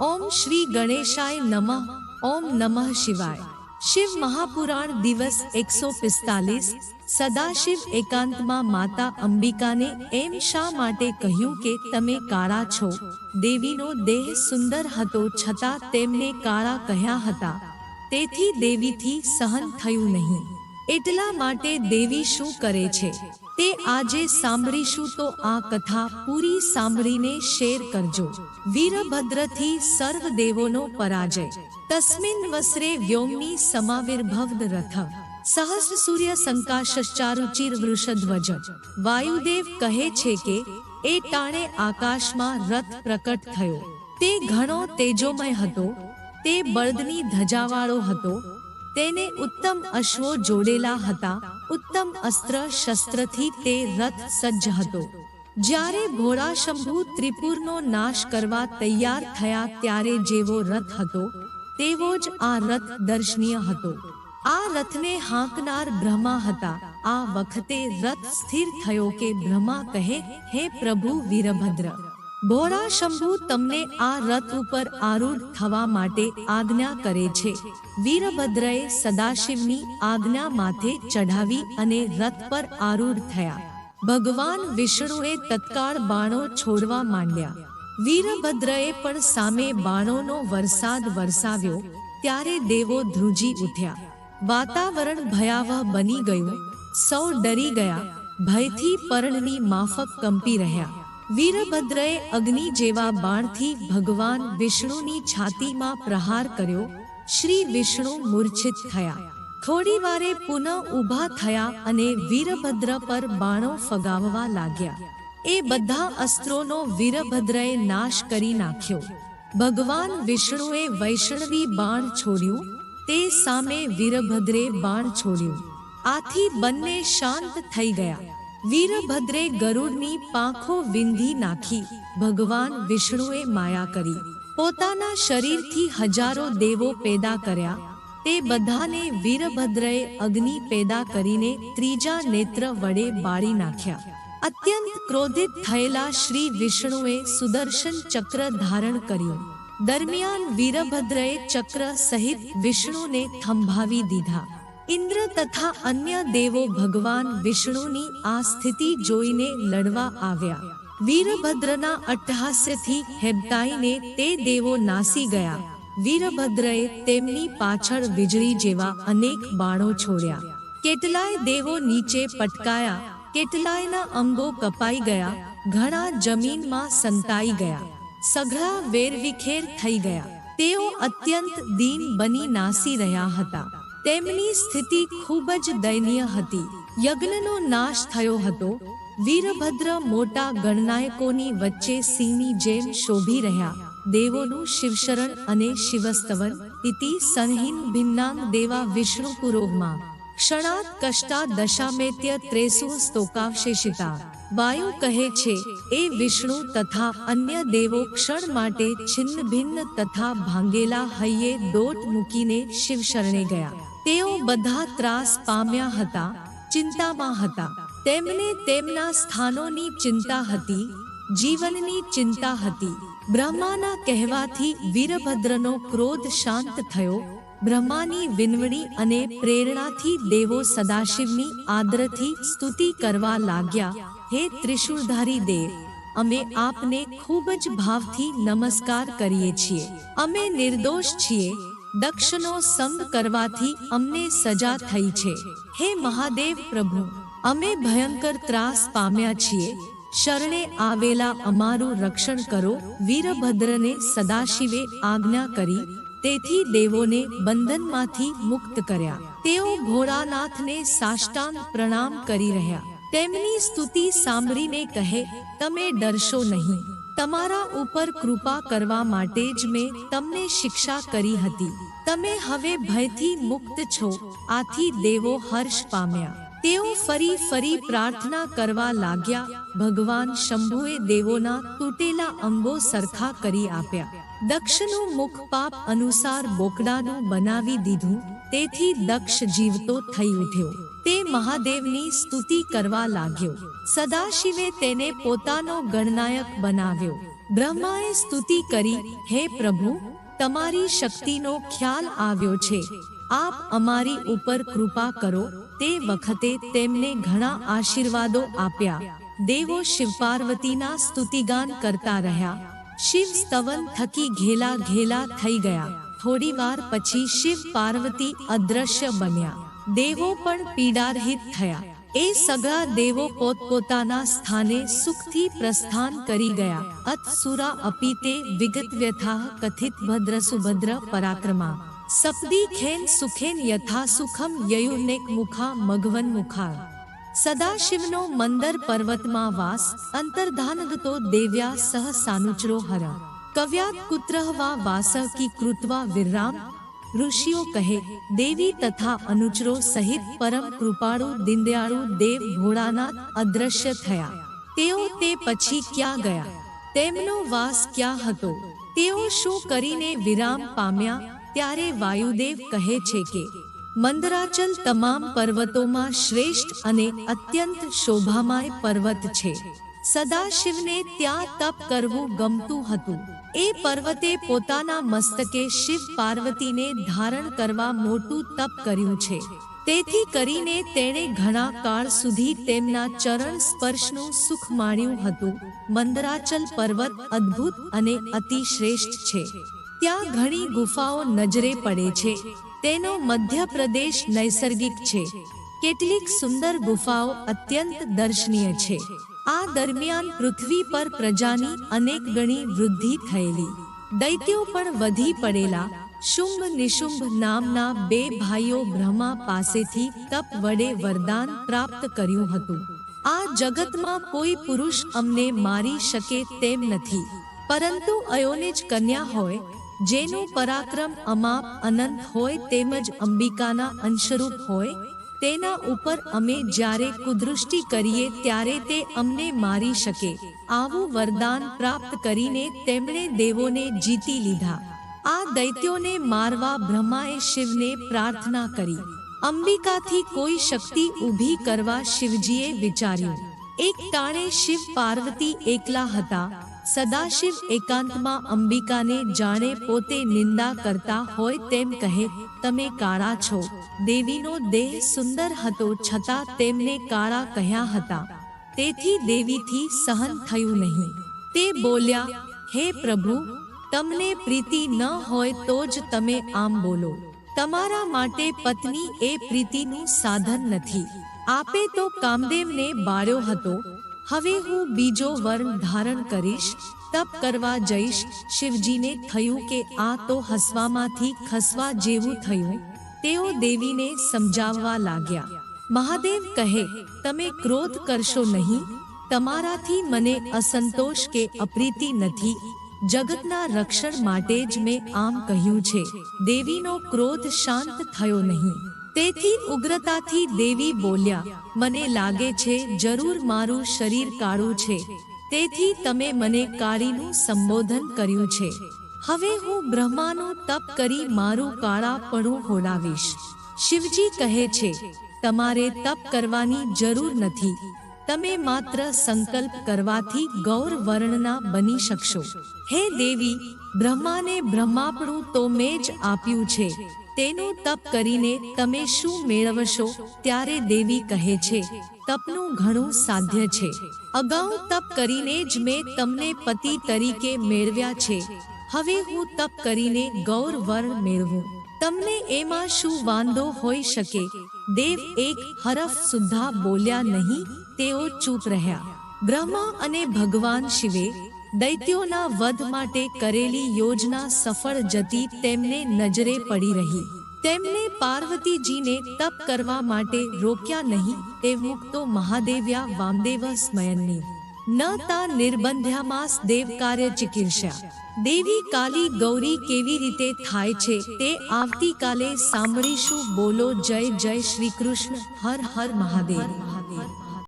ઓમ શ્રી ગણેશાય નમઃ, ઓમ નમઃ શિવાય. શિવ મહાપુરાણ દિવસ એકસો પિસ્તાલીસ, સદાશિવ એકાંતમાં માતા અંબિકાને એમ શા માટે કહ્યું કે તમે કાળા છો? દેવીનો દેહ સુંદર હતો છતાં તેમને કાળા કહ્યા હતા. તેથી દેવીથી સહન થયું નહીં. એટલા માટે દેવી શું કરે છે? તે આજે સાંભળીશું તો આ કથા પૂરી સાંભળીને શેર કરજો. વીરભદ્રથી સર્વ દેવોનો પરાજય. તસ્મિન વસરે વ્યોમની સમાવિર્ભવદ રથ. સહસ્ર સૂર્ય સંકાશ્ચારુચિર વૃષધ્વજ વાયુદેવ કહે છે કે, એ ટાણે આકાશમાં રથ પ્રકટ થયો. તે ઘણો તેજોમય હતો. તે બળદની ધજાવાળો હતો. તેને ઉત્તમ અશ્વો જોડેલા હતા. ઉત્તમ અસ્ત્ર શસ્ત્રથી તે રથ સજ્જ હતો. જ્યારે ભોળાશંભુ ત્રિપુરનો નાશ કરવા તૈયાર થયા ત્યારે જેવો રથ હતો, તેવો જ આ રથ દર્શનીય હતો. આ રથને હાંકનાર બ્રહ્મા હતા. આ વખતે રથ સ્થિર થયો કે બ્રહ્મા કહે, હે પ્રભુ વીરભદ્ર ભોળા શંભુ તમને આ રથ ઉપર આરૂઢ થવા માટે આજ્ઞા કરે છે. વીરભદ્રએ સદાશિવની આજ્ઞા માથે ચઢાવી અને રથ પર આરૂઢ થયા. ભગવાન વિષ્ણુએ તત્કાળ બાણો છોડવા માંડ્યા. વીરભદ્રએ પણ સામે બાણોનો વરસાદ વરસાવ્યો, ત્યારે દેવો ધ્રુજી ઉઠ્યા. વાતાવરણ ભયાવહ બની ગયું. સૌ ડરી ગયા. ભયથી પરણની માફક કંપી રહ્યા. વીરભદ્રએ અગ્નિ જેવા બાણથી ભગવાન વિષ્ણુની છાતીમાં પ્રહાર કર્યો. શ્રી વિષ્ણુ મૂર્છિત થયા. થોડી વારે પુનઃ ઊભા થયા અને વીરભદ્ર પર બાણો ફગાવવા લાગ્યા. એ બધા અસ્ત્રોનો વીરભદ્રએ નાશ કરી નાખ્યો. ભગવાન વિષ્ણુએ વૈષ્ણવી બાણ છોડ્યું. તે સામે વીરભદ્રે બાણ છોડ્યું. આથી બંને શાંત થઈ ગયા. વીરભદ્રે ગરુડની પાંખો વિંધી નાખી. ભગવાન વિષ્ણુએ માયા કરી. પોતાના શરીરથી હજારો દેવો પેદા કર્યા. તે બધાને વીરભદ્રએ અગ્નિ પેદા કરીને ત્રીજા નેત્ર વડે બાળી નાખ્યા. અત્યંત ક્રોધિત થયેલા શ્રી વિષ્ણુએ સુદર્શન ચક્ર ધારણ કર્યું. દરમિયાન વીરભદ્રએ ચક્ર સહિત વિષ્ણુને થંભાવી દીધા. ઇન્દ્ર તથા અન્ય દેવો ભગવાન વિષ્ણુની આ સ્થિતિ જોઈને લડવા આવ્યા. વીરભદ્રના અટ્ટહાસ્યથી હેબતાઈને તે દેવો નાસી ગયા. વીરભદ્રએ તેમની પાછળ વીજળી જેવા અનેક બાણો છોડ્યા. કેટલાય દેવો નીચે પટકાયા, કેટલાયના અંગો કપાઈ ગયા, ઘણા જમીનમાં સંતાઈ ગયા. સઘળા વેરવિખેર થઈ ગયા. તેઓ અત્યંત દીન બની નાસી રહ્યા હતા. તેમની સ્થિતિ ખૂબ જ દયનીય હતી. યજ્ઞનો નાશ થયો હતો. વીરભદ્ર મોટા ગણનાયકોની વચ્ચે સિંહની જેમ શોભી રહ્યા. દેવોનું શિવશરણ અને શિવસ્તવન, ઇતિ સંહિન ભિન્નાંગ દેવા વિષ્ણુ પુરોહમાં ક્ષણાત કષ્ટા દશામેત્ય ત્રેસુ સ્તોકાવશેષિતા. વાયુ કહે છે, એ વિષ્ણુ તથા અન્ય દેવો ક્ષણ માટે છિન્ન ભિન્ન તથા ભાંગેલા હૈયે દોટ મૂકીને શિવ શરણે ગયા. તેઓ બધા ત્રાસ પામ્યા હતા, ચિંતામાં હતા. તેમને તેમના સ્થાનોની ચિંતા હતી, જીવનની ચિંતા હતી. બ્રહ્માના કહેવાથી વીરભદ્રનો ક્રોધ શાંત થયો. બ્રહ્માની વિનવણી અને પ્રેરણાથી દેવો સદાશિવની આદરથી સ્તુતિ કરવા લાગ્યા, હે ત્રિશુળધારી દેવ, અમે આપને ખૂબ જ ભાવથી નમસ્કાર કરીએ છીએ. અમે નિર્દોષ છીએ. દક્ષનો સંગ કરવાથી અમને સજા થઈ છે. હે મહાદેવ પ્રભુ, અમે ભયંકર ત્રાસ પામ્યા છીએ. શરણે આવેલા અમારું રક્ષણ કરો. વીરભદ્રને સદાશિવે આજ્ઞા કરી, તેથી દેવોને બંધનમાંથી મુક્ત કર્યા. તેઓ ભોળાનાથને સાષ્ટાંગ પ્રણામ કરી રહ્યા. તેમની સ્તુતિ સાંભળીને કહે, તમે ડરશો નહીં. તમારા ઉપર કૃપા કરવા માટે જ મેં તમને શિક્ષા કરી હતી. તમે હવે ભયથી મુક્ત છો. આથી દેવો હર્ષ પામ્યા. તેઓ ફરી ફરી પ્રાર્થના કરવા લાગ્યા. ભગવાન શંભુએ દેવોના તૂટેલા અંગો સરખા કરી આપ્યા. દક્ષનું મુખ પાપ અનુસાર બોકડાનું બનાવી દીધું. તેથી દક્ષ જીવતો થઈ ઉઠ્યો. તે મહાદેવની સ્તુતિ કરવા લાગ્યો. સદાશિવે તેને પોતાનો ગણનાયક બનાવ્યો. બ્રહ્માએ સ્તુતિ કરી, હે પ્રભુ, તમારી શક્તિનો ખ્યાલ આવ્યો છે. આપ અમારી ઉપર કૃપા કરો. તે વખતે તેમને ઘણા આશીર્વાદો આપ્યા. દેવો શિવ પાર્વતીના સ્તુતિગાન કરતા રહ્યા. શિવ સ્તવન થકી ઘેલા ઘેલા થઈ ગયા. થોડી વાર પછી શિવ પાર્વતી અદ્રશ્ય બન્યા. દેવો પણ પીડારહિત થયા એ સગળા દેવો પોતપોતાના સ્થાને સુખથી પ્રસ્થાન કરી ગયા અત સુરા અપી તે વિગત વ્યથા કથિત ભદ્ર સુભદ્ર પરાક્રમા સપદી ખેન સુખેન યથા સુખમ યયુર્નેક મુખા મઘવન મુખા સદાશિવનો મંદર પર્વતમાં વાસ અંતર્ધાનગતો દેવ્યા સહ સાનુચરો હર કવ્યાત કુત્રહ વા વાસ કી કૃત્વા વિરામ ઋષિઓ કહે, દેવી તથા અનુચરો સહિત પરમ કૃપાળુ દીનદયાળુ દેવ ભોળાનાથ અદ્રશ્ય થયા. તેઓ તે પછી ક્યાં ગયા? તેમનો વાસ ક્યાં હતો? તેઓ શું કરીને વિરામ પામ્યા? ત્યારે વાયુદેવ કહે છે કે, મંદરાચલ તમામ પર્વતોમાં શ્રેષ્ઠ અને અત્યંત શોભામાય પર્વત છે. સદાશિવને ત્યાં તપ કરવું ગમતું હતું. એ પર્વતે પોતાના મસ્તકે શિવ પાર્વતીને ધારણ કરવા મોટું તપ કર્યું છે. તેથી કરીને તેણે ઘણા કાળ સુધી તેમના ચરણ સ્પર્શનું સુખ માણ્યું હતું. મંદરાચલ પર્વત અદ્ભુત અને અતિશ્રેષ્ઠ છે. ત્યાં ઘણી ગુફાઓ નજરે પડે છે. તેનો મધ્યપ્રદેશ નૈસર્ગિક છે. કેટલીક સુંદર ગુફાઓ અત્યંત દર્શનીય છે. આ દરમિયાન પૃથ્વી પર પ્રજાની અનેક ગણી વૃદ્ધિ થયેલી. દૈત્યો પણ વધી પડેલા. શુંભ નિશુંભ નામના બે ભાઈઓ બ્રહ્મા પાસેથી તપ વડે વરદાન પ્રાપ્ત કર્યું હતું. આ જગતમાં કોઈ પુરુષ અમને મારી શકે તેમ નથી. પરંતુ અયોને જ કન્યા હોય, જેનું પરાક્રમ અમાપ અનંત હોય તેમજ અંબિકાના અંશરૂપ હોય તેના ઉપર અમે જ્યારે કુદૃષ્ટિ કરીએ ત્યારે તે અમને મારી શકે. આવું વરદાન પ્રાપ્ત કરીને તેમણે દેવોને જીતી લીધા. આ દૈત્યોને મારવા બ્રહ્માએ શિવને પ્રાર્થના કરી. અંબિકાથી કોઈ શક્તિ ઊભી કરવા શિવજીએ વિચાર્યું. એક તાણે શિવ પાર્વતી એકલા હતા. સદાશિવ એકાંતમાં અંબિકાને જાણે પોતે નિંદા કરતા હોય તેમ કહે, તમે કાળા છો. દેવીનો દેહ સુંદર હતો છતાં તેમને કાળા કહ્યા હતા. તેથી દેવીથી સહન થયું નહીં. તે બોલ્યા, હે પ્રભુ, તમને પ્રીતિ ન હોય તો જ તમે આમ બોલો. તમારા માટે પત્ની એ પ્રીતિનું સાધન નથી. આપે તો કામદેવને બાળ્યો હતો હવે હું બીજો વર્ણ ધારણ કરીશ, તપ કરવા જઈશ, શિવજીને થયું કે આ તો હસવામાંથી ખસવા જેવું થયું, તેઓ દેવીને સમજાવવા લાગ્યા. મહાદેવ કહે, તમે ક્રોધ કરશો નહીં, તમારાથી મને અસંતોષ કે અપ્રીતિ નથી. જગતના રક્ષણ માટે જ મેં આમ કહ્યું છે. દેવીનો ક્રોધ શાંત થયો નહીં. તેથી ઉગ્રતાથી દેવી બોલ્યા, મને લાગે છે જરૂર મારું શરીર કાળું છે. તેથી તમે મને કાળીનું સંબોધન કર્યું છે. હવે હું બ્રહ્માનું તપ કરી મારું કાળાપણું હોડાવીશ. શિવજી કહે છે, તમારે તપ કરવાની જરૂર નથી. તમે માત્ર સંકલ્પ કરવાથી ગૌર વર્ણના બની શકશો. હે દેવી બ્રહ્માને બ્રહ્માપણું તો મેં જ આપ્યું છે. તેનું તપ કરીને તમે શું મેળવશો? ત્યારે દેવી કહે છે, તપનું ઘણું સાધ્ય છે. અગાઉ તપ કરીને જ મેં તમને પતિ તરીકે મેળવ્યા છે. હવે હું તપ કરીને ગૌર વર્ણ મેળવું. તમને એમાં શું વાંધો હોઈ શકે? દેવ એક હરફ સુદ્ધા બોલ્યા નહીં, તેઓ ચૂપ રહ્યા. બ્રહ્મા અને ભગવાન શિવે દૈત્યોના વધ માટે કરેલી યોજના સફળ જતી તેમને નજરે પડી રહી. તેમને પાર્વતીજીને તપ કરવા માટે રોક્યા નહીં તે મુક્તો મહાદેવ્યા વામદેવ સ્મયનની. ન તા નિર્બંધ્યામાસ દેવ કાર્ય ચિકિત્સા દેવી કાલી ગૌરી કેવી રીતે થાય છે તે આવતીકાલે સાંભળીશું બોલો જય જય શ્રી કૃષ્ણ, હર હર મહાદેવ.